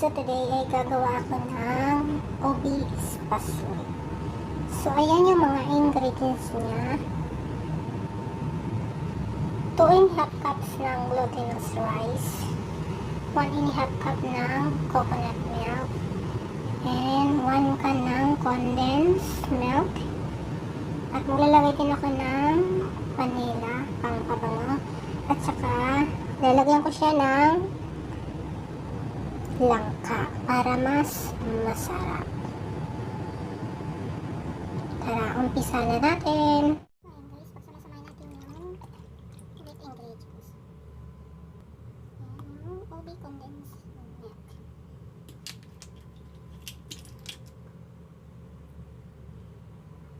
So today ay gagawa ako ng ubi espasol. So ayan yung mga ingredients niya. 2 and half cups ng glutinous rice. 1 and half cup ng coconut milk. And 1 can ng condensed milk. At maglalagay din ako ng vanilla, pang pabango. At saka, lalagyan ko siya ng langka para mas masarap. Tara, umpisa na natin. Ayan guys, pagsamasamahin natin yung wheat ingredients. Ayan, yung ubi condensed milk.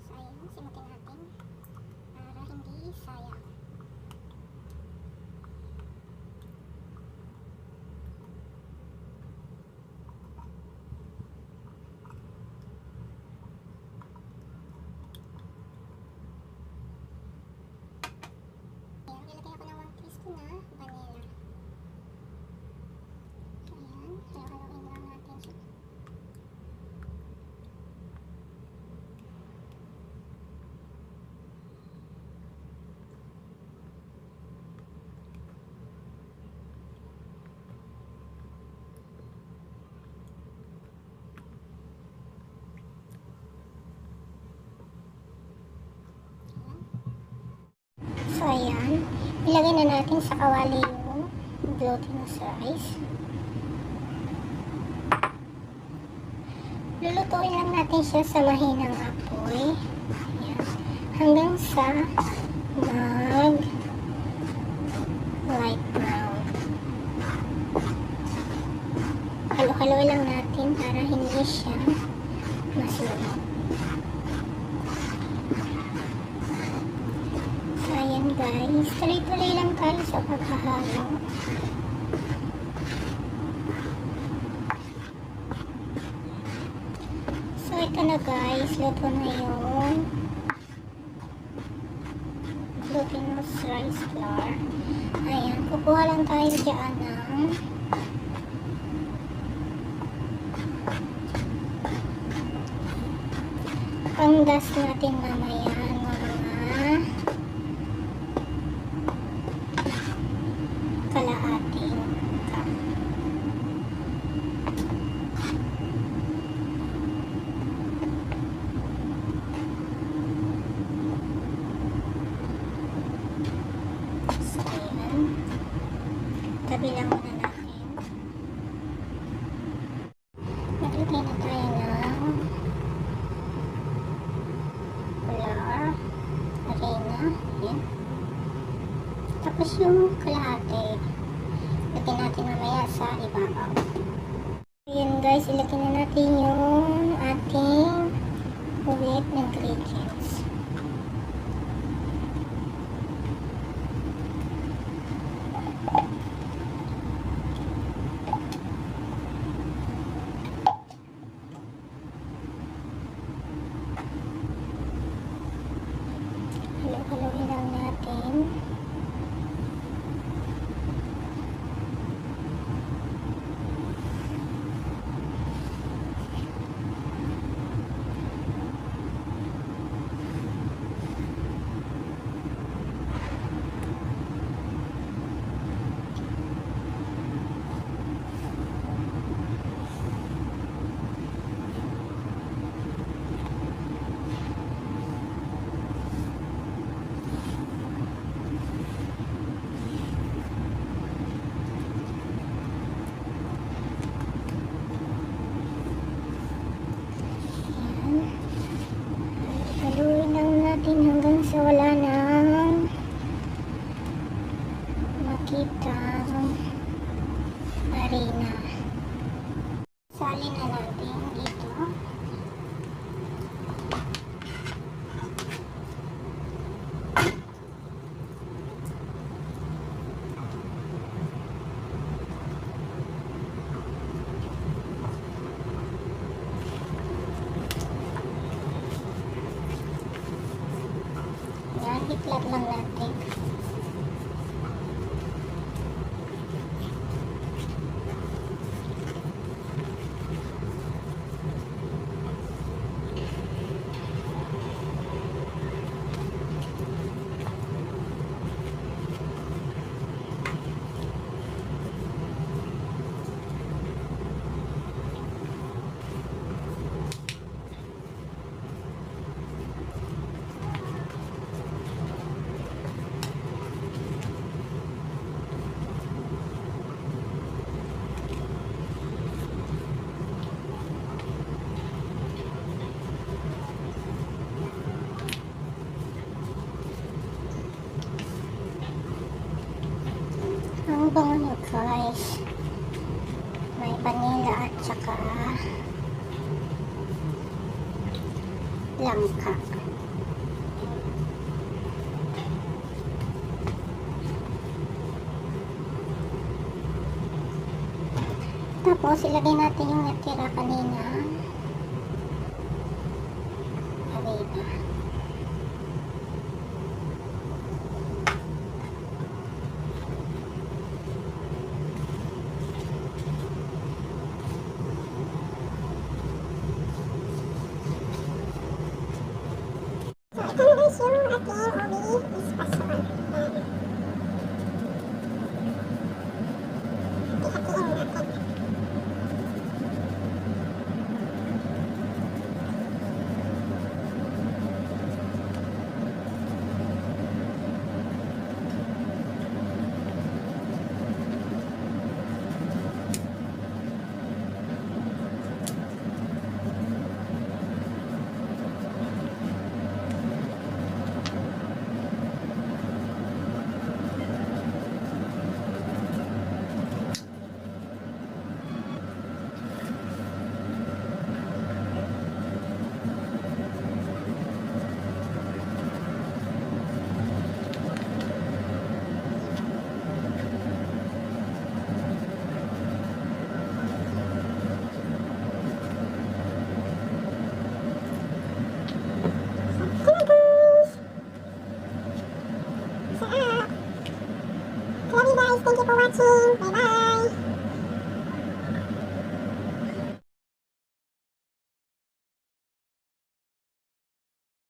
So ayan, simutin natin para hindi sayang. Ayan, nilagay ako ng 1 teaspoon na vanilla. Ayan, halo-haloin lang natin siya. So, ayan. Ilagay na natin sa kawali yung glutinous rice. Lulutuin lang natin siya sa mahinang apoy. Ayan. Hanggang sa mag light brown. Halo-haloy lang natin para hindi siya masunog. So, ayan guys. Tuloy-tuloy lang tayo sa paghahalo. So, ito na guys. Luto na yung glutinous rice flour. Ayan. Kukuha lang tayo dyan ng panggas natin mamaya ng mga kalahating cup. So, ayan. Tabi lang muna natin. Naglagay na tayo ng flour, harina, ayan. Tapos yung kalahati, lagyan natin mamaya sa ibabaw. Ayan guys, ilagyan na natin yung ating wheat ingredients. Halo-haloin lang natin. Ayan. Haluin lang natin hanggang sa wala nang makita harina. Salin na natin dito. Yan, hiklat lang natin. Ang bango guys. May vanilla at saka langka. Tapos ilagay natin yung natira kanina. 亲，拜拜。